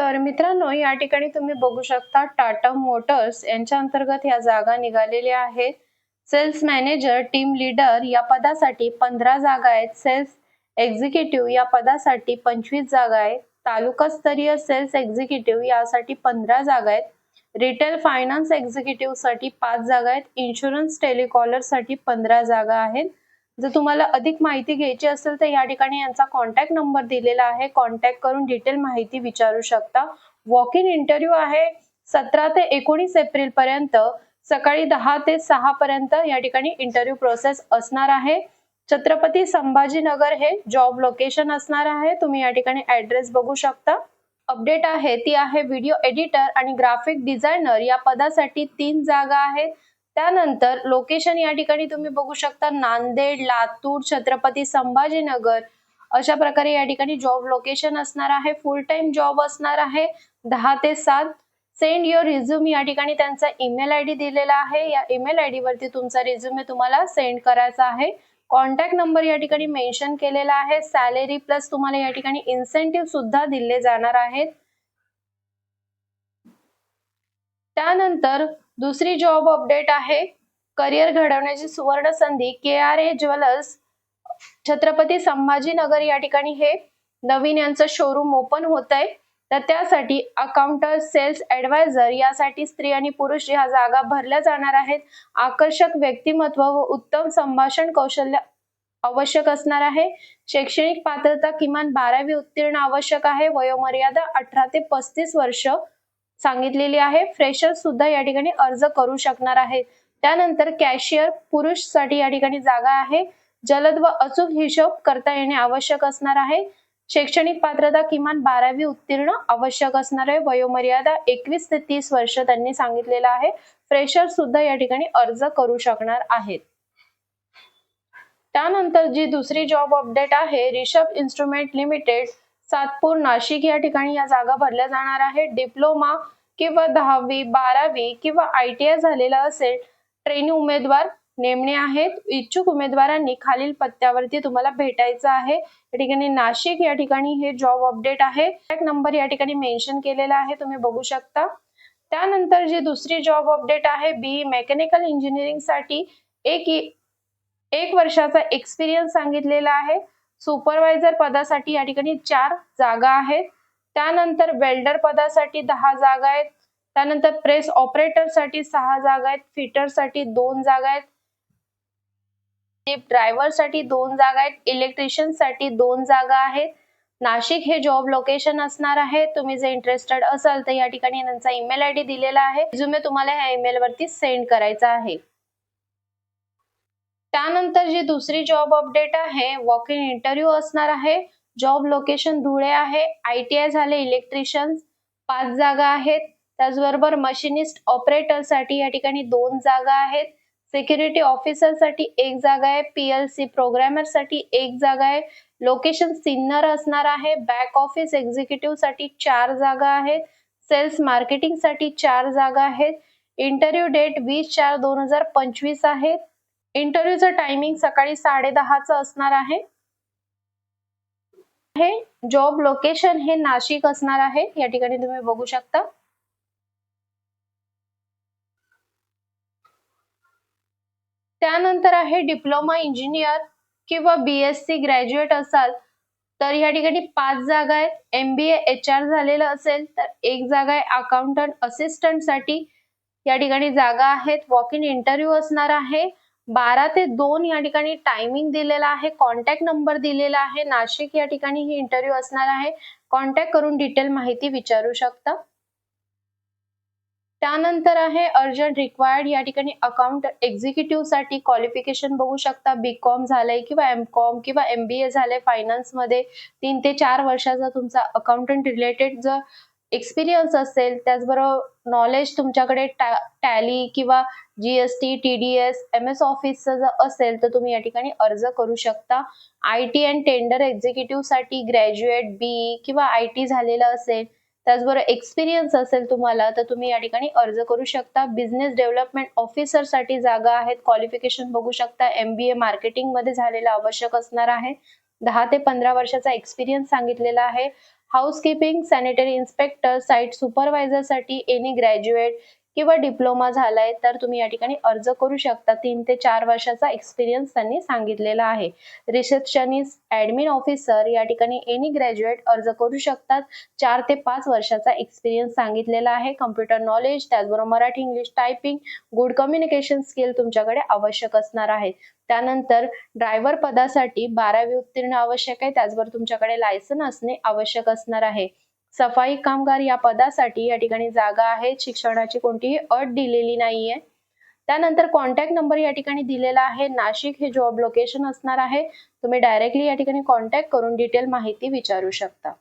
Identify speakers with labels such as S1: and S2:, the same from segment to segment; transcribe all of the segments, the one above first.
S1: तर मित्रांनो या ठिकाणी तुम्ही बघू शकता टाटा मोटर्स यांच्या अंतर्गत या जागा निघालेल्या आहेत. सेल्स मॅनेजर टीम लीडर या पदासाठी पंधरा जागा आहेत. सेल्स एक्झिक्युटिव्ह या पदासाठी पंचवीस जागा आहेत. तालुकास्तरीय सेल्स एक्झिक्युटिव्ह यासाठी पंधरा जागा आहेत. रिटेल फायनान्स एक्झिक्युटिव्हसाठी पाच जागा आहेत. इन्शुरन्स टेलिकॉलरसाठी पंधरा जागा आहेत. जर तुम्हाला अधिक माहिती घ्यायची असेल तर या ठिकाणी यांचा कॉन्टॅक्ट नंबर दिलेला आहे. कॉन्टॅक्ट करून डिटेल माहिती विचारू शकता. वॉक इन इंटरव्ह्यू आहे सतरा ते एकोणीस एप्रिल पर्यंत. सकाळी दहा ते सहा पर्यंत या ठिकाणी इंटरव्ह्यू प्रोसेस असणार आहे. छत्रपती संभाजीनगर हे जॉब लोकेशन असणार आहे. तुम्ही या ठिकाणी ऍड्रेस बघू शकता. अपडेट आहे ती आहे व्हिडिओ एडिटर आणि ग्राफिक डिझायनर या पदासाठी तीन जागा आहेत. त्यानंतर लोकेशन या ठिकाणी तुम्ही बघू शकता नांदेड लातूर छत्रपती संभाजीनगर. अशा प्रकारे या ठिकाणी जॉब लोकेशन असणार आहे. फुल टाइम जॉब असणार आहे. दहा ते सात. सेंड युअर रिझ्यूम या ठिकाणी त्यांचा ईमेल आय डी दिलेला आहे. या ईमेल आय डी वरती तुमचा रिझ्युमे तुम्हाला सेंड करायचा आहे. कॉन्टॅक्ट नंबर या ठिकाणी मेन्शन केलेला आहे. सॅलरी प्लस तुम्हाला या ठिकाणी इन्सेंटिव्ह सुद्धा दिले जाणार आहेत. त्यानंतर दुसरी जॉब अपडेट आहे. करिअर घडवण्याची सुवर्ण संधी K R A jewellers Chhatrapati Sambhajinagar या ठिकाणी हे नवीन यांचं शोरूम ओपन होत आहे तर त्यासाठी अकाउंटर सेल्स ऍडवायझर यासाठी स्त्री आणि पुरुष ह्या जागा भरल्या जाणार आहेत. आकर्षक व्यक्तिमत्व व उत्तम संभाषण कौशल्य आवश्यक असणार आहे. शैक्षणिक पात्रता किमान बारावी उत्तीर्ण आवश्यक आहे. वयोमर्यादा अठरा ते पस्तीस वर्ष. सांगितलेली आहे. फ्रेशर सुद्धा या ठिकाणी अर्ज करू शकणार आहे. त्यानंतर कॅशियर पुरुषसाठी या ठिकाणी जागा आहे. जलद व अचूक हिशोब करता येणे आवश्यक असणार आहे. शैक्षणिक पात्रता किमान बारावी उत्तीर्ण आवश्यक असणार आहे. वयोमर्यादा एकवीस ते तीस वर्ष त्यांनी सांगितलेलं आहे. फ्रेशर सुद्धा या ठिकाणी अर्ज करू शकणार आहेत. त्यानंतर जी दुसरी जॉब अपडेट आहे रिषभ इन्स्ट्रुमेंट लिमिटेड सातपूर नाशिक या ठिकाणी या जागा भरल्या जाणार आहेत. डिप्लोमा किंवा दहावी बारावी किंवा आय टी आय झालेला असेल ट्रेनी उमेदवार नेमणे आहेत. इच्छुक उमेदवारांनी खालील पत्त्यावरती तुम्हाला भेटायचं आहे. या ठिकाणी नाशिक या ठिकाणी हे जॉब अपडेट आहे. नंबर या ठिकाणी मेन्शन केलेला आहे तुम्ही बघू शकता. त्यानंतर जी दुसरी जॉब अपडेट आहे बी मेकॅनिकल इंजिनिअरिंगसाठी एक एक वर्षाचा एक्सपिरियन्स सांगितलेला आहे. सुपरवायझर पदासाठी या ठिकाणी चार जागा आहेत. त्यानंतर वेल्डर पदासाठी दहा जागा आहेत. त्यानंतर प्रेस ऑपरेटरसाठी सहा जागा आहेत. फिटरसाठी दोन जागा आहेत. ड्रायव्हरसाठी दोन जागा आहेत. इलेक्ट्रिशियनसाठी दोन जागा आहेत. नाशिक हे जॉब लोकेशन असणार आहे. तुम्ही जर इंटरेस्टेड असाल तर या ठिकाणी त्यांचा ईमेल आय डी दिलेला आहे. रिझ्युमे तुम्हाला ह्या ईमेल वरती सेंड करायचा आहे. त्यानंतर जी दुसरी जॉब अपडेट आहे वॉक इन इंटरव्ह्यू असणार आहे. जॉब लोकेशन धुळे आहे. आय टी आय झाले इलेक्ट्रिशियन पाच जागा आहेत. त्याचबरोबर मशिनिस्ट ऑपरेटरसाठी या ठिकाणी दोन जागा आहेत. सिक्युरिटी ऑफिसरसाठी एक जागा आहे. पी एल सी प्रोग्रॅमरसाठी एक जागा आहे. लोकेशन सिन्नर असणार आहे. बॅक ऑफिस एक्झिक्युटिव्हसाठी चार जागा आहेत. सेल्स मार्केटिंगसाठी चार जागा आहेत. इंटरव्ह्यू डेट वीस चार दोन हजार पंचवीस आहे. इंटरव्ह्यूचं टायमिंग सकाळी साडे दहाचं असणार आहे. हे जॉब लोकेशन हे नाशिक असणार आहे. या ठिकाणी तुम्ही बघू शकता. त्यानंतर आहे डिप्लोमा इंजिनियर किंवा बीएससी ग्रॅज्युएट असाल तर या ठिकाणी पाच जागा आहेत. एमबीए एच आर झालेलं असेल तर एक जागा आहे अकाउंटंट असिस्टंटसाठी. या ठिकाणी जागा आहेत. वॉक इन इंटरव्ह्यू असणार आहे. बारा ते दोन या ठिकाणी टायमिंग दिलेला आहे. कॉन्टॅक्ट नंबर दिलेला आहे. नाशिक या ठिकाणी ही इंटरव्ह्यू असणार आहे. कॉन्टॅक्ट करून डिटेल माहिती विचारू शकता. त्यानंतर आहे अर्जंट रिक्वायर्ड या ठिकाणी अकाउंट एक्झिक्युटिव्हसाठी क्वालिफिकेशन बघू शकता. बी कॉम झालंय किंवा एम कॉम किंवा एम बी ए झालंय फायनान्समध्ये. तीन ते चार वर्षाचा तुमचा अकाउंटंट रिलेटेड जर एक्सपिरियन्स असेल त्याचबरोबर नॉलेज तुमच्याकडे टॅली किंवा जीएसटी टीडीएस एम एस ऑफिसचं जर असेल तर तुम्ही या ठिकाणी अर्ज करू शकता. आय टी अँड टेंडर एक्झिक्युटिव्हसाठी ग्रॅज्युएट बी किंवा आय टी झालेलं असेल त्याचबरोबर एक्सपिरियन्स असेल तुम्हाला तर तुम्ही या ठिकाणी अर्ज करू शकता. बिझनेस डेव्हलपमेंट ऑफिसरसाठी जागा आहेत क्वालिफिकेशन बघू शकता. एमबीए मार्केटिंगमध्ये झालेलं आवश्यक असणार आहे. दहा ते पंधरा वर्षाचा एक्सपिरियन्स सांगितलेला आहे. हाऊसकीपिंग सॅनिटरी इन्स्पेक्टर साईट सुपरवायझरसाठी एनी ग्रॅज्युएट किंवा डिप्लोमा झालाय तर तुम्ही या ठिकाणी अर्ज करू शकता. तीन ते चार वर्षाचा एक्सपिरियन्स त्यांनी सांगितलेला आहे. रिसेप्शनिस्ट ऍडमिन ऑफिसर या ठिकाणी एनी ग्रॅज्युएट अर्ज करू शकतात. चार ते पाच वर्षाचा एक्सपिरियन्स सांगितलेला आहे. कम्प्युटर नॉलेज त्याचबरोबर Marathi English typing good communication skill तुमच्याकडे आवश्यक असणार आहे. त्यानंतर ड्रायव्हर पदासाठी बारावी उत्तीर्ण आवश्यक आहे. त्याचबरोबर तुमच्याकडे लायसन असणे आवश्यक असणार आहे. सफाई कामगार या पदासाठी या ठिकाणी जागा आहेत शिक्षणाची कोणतीही अट दिलेली नाहीये. त्यानंतर कॉन्टॅक्ट नंबर या ठिकाणी दिलेला आहे. नाशिक हे जॉब लोकेशन असणार आहे. तुम्ही डायरेक्टली या ठिकाणी कॉन्टॅक्ट करून डिटेल माहिती विचारू शकता.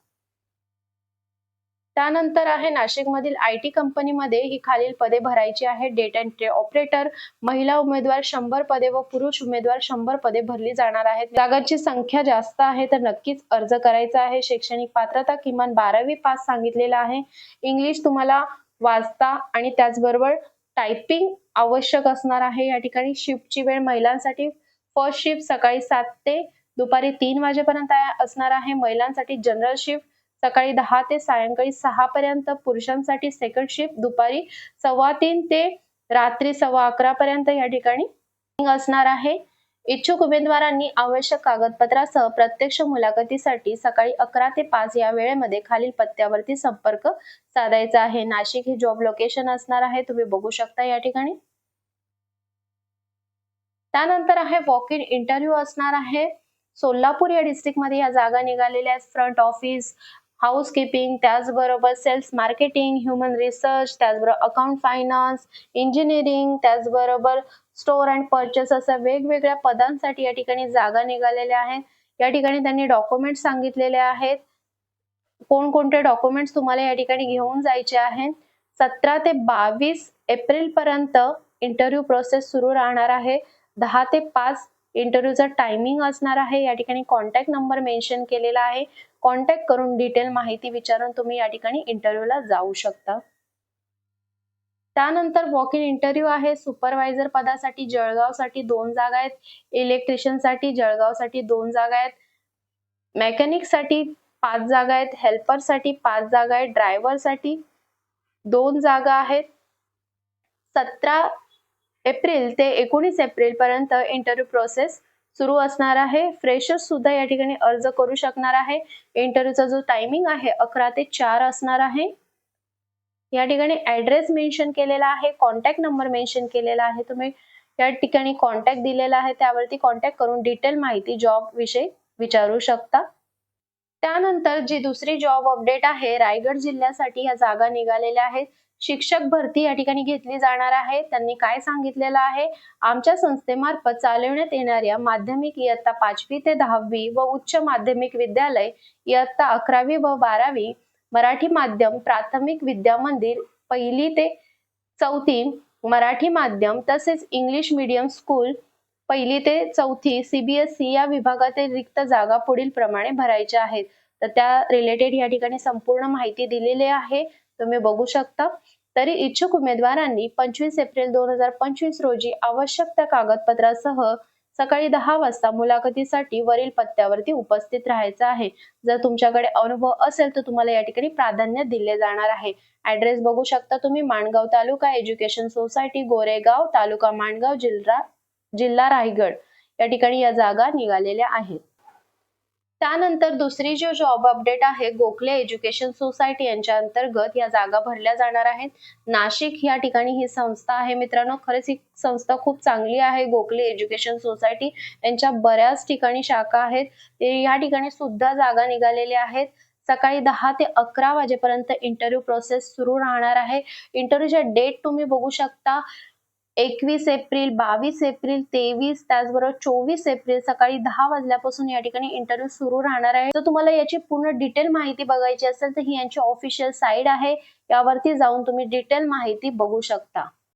S1: त्यानंतर आहे नाशिकमधील आय टी कंपनीमध्ये ही खालील पदे भरायची आहेत. डेटा एंट्री ऑपरेटर महिला उमेदवार शंभर पदे व पुरुष उमेदवार शंभर पदे भरली जाणार आहेत. जागांची संख्या जास्त आहे तर नक्कीच अर्ज करायचा आहे. शैक्षणिक पात्रता किमान बारावी पास सांगितलेला आहे. इंग्लिश तुम्हाला वाचता आणि त्याचबरोबर टायपिंग आवश्यक असणार आहे. या ठिकाणी शिफ्टची वेळ महिलांसाठी फर्स्ट शिफ्ट सकाळी सात ते दुपारी तीन वाजेपर्यंत असणार आहे. महिलांसाठी जनरल शिफ्ट सकाळी दहा ते सायंकाळी सहा पर्यंत पुरुषांसाठी सेकंड शिफ्ट दुपारी सव्वा तीन ते रात्री सव्वा अकरा पर्यंत या ठिकाणी असणार आहे. इच्छुक उमेदवारांनी आवश्यक कागदपत्रासह प्रत्यक्ष मुलाखतीसाठी सकाळी अकरा ते पाच या वेळेमध्ये खालील पत्त्यावरती संपर्क साधायचा आहे. नाशिक हे जॉब लोकेशन असणार आहे. तुम्ही बघू शकता या ठिकाणी. त्यानंतर आहे वॉक इन इंटरव्ह्यू असणार आहे. सोलापूर या डिस्ट्रिक्टमध्ये या जागा निघालेल्या आहेत. फ्रंट ऑफिस हाऊसकीपिंग त्याचबरोबर सेल्स मार्केटिंग ह्युमन रिसर्च त्याचबरोबर अकाउंट फायनान्स इंजिनिअरिंग त्याचबरोबर स्टोअर अँड परचेस अशा वेगवेगळ्या पदांसाठी या ठिकाणी जागा निघालेल्या आहेत. या ठिकाणी त्यांनी डॉक्युमेंट सांगितलेले आहेत. कोणकोणते डॉक्युमेंट्स तुम्हाला या ठिकाणी घेऊन जायचे आहेत. सतरा ते बावीस एप्रिल पर्यंत इंटरव्ह्यू प्रोसेस सुरू राहणार आहे. दहा ते पाच इंटरव्ह्यूचा टायमिंग असणार आहे. या ठिकाणी कॉन्टॅक्ट नंबर मेन्शन केलेला आहे. कॉन्टॅक्ट करून डिटेल माहिती विचारून तुम्ही या ठिकाणी इंटरव्ह्यूला जाऊ शकता. त्यानंतर वॉक इन इंटरव्ह्यू आहे. सुपरवायझर पदासाठी जळगावसाठी दोन जागा आहेत. इलेक्ट्रिशियनसाठी जळगावसाठी दोन जागा आहेत. मेकॅनिकसाठी पाच जागा आहेत. हेल्परसाठी पाच जागा आहेत. ड्रायव्हरसाठी दोन जागा आहेत. सतरा एप्रिल ते एकोणीस एप्रिल पर्यंत इंटरव्ह्यू प्रोसेस सुरू असणार आहे. फ्रेशर्स सुद्धा या ठिकाणी अर्ज करू शकणार आहे. इंटरव्ह्यूचा जो टायमिंग आहे अकरा ते चार असणार आहे. या ठिकाणी ऍड्रेस मेन्शन केलेला आहे कॉन्टॅक्ट नंबर मेन्शन केलेला आहे. तुम्ही या ठिकाणी कॉन्टॅक्ट दिलेला आहे त्यावरती कॉन्टॅक्ट करून डिटेल माहिती जॉब विषयी विचारू शकता. त्यानंतर जी दुसरी जॉब अपडेट आहे रायगड जिल्ह्यासाठी या जागा निघालेल्या आहेत. शिक्षक भरती या ठिकाणी घेतली जाणार आहे. त्यांनी काय सांगितलेलं आहे? आमच्या संस्थेमार्फत चालवण्यात येणाऱ्या माध्यमिक इयत्ता पाचवी ते दहावी व उच्च माध्यमिक विद्यालय इयत्ता अकरावी व बारावी मराठी माध्यम प्राथमिक विद्या मंदिर पहिली ते चौथी मराठी माध्यम तसेच इंग्लिश मीडियम स्कूल पहिली ते चौथी सीबीएसई या विभागातील रिक्त जागा पुढील प्रमाणे भरायच्या आहेत. तर त्या रिलेटेड या ठिकाणी संपूर्ण माहिती दिलेली आहे. तुम्ही बघू शकता. तरी इच्छुक उमेदवारांनी पंचवीस एप्रिल दोन हजार पंचवीस रोजी आवश्यक त्या कागदपत्रासह सकाळी दहा वाजता मुलाखतीसाठी वरील पत्त्यावरती उपस्थित राहायचं आहे. जर तुमच्याकडे अनुभव असेल तर तुम्हाला या ठिकाणी प्राधान्य दिले जाणार आहे. ऍड्रेस बघू शकता तुम्ही माणगाव तालुका एज्युकेशन सोसायटी गोरेगाव तालुका माणगाव जिल्हा जिल्हा रायगड. या ठिकाणी या जागा निघालेल्या आहेत. त्यानंतर दुसरी जी जॉब अपडेट आहे गोखले एज्युकेशन सोसायटी यांच्या अंतर्गत या जागा भरल्या जाणार आहेत. नाशिक या ठिकाणी ही संस्था आहे मित्रांनो. खरंच ही संस्था खूप चांगली आहे. गोखले एज्युकेशन सोसायटी यांच्या बऱ्याच ठिकाणी शाखा आहेत. या ठिकाणी सुद्धा जागा निघालेल्या आहेत. सकाळी दहा ते अकरा वाजेपर्यंत इंटरव्ह्यू प्रोसेस सुरू राहणार आहे. इंटरव्ह्यूच्या डेट तुम्ही बघू शकता. एकवीस एप्रिल बावीस एप्रिल तेवीस त्याचबरोबर चोवीस एप्रिल सकाळी दहा वाजल्यापासून या ठिकाणी इंटरव्ह्यू सुरू राहणार आहे. तर तुम्हाला याची पूर्ण डिटेल माहिती बघायची असेल तर ही यांची ऑफिशियल साईट आहे. यावरती जाऊन तुम्ही डिटेल माहिती बघू शकता.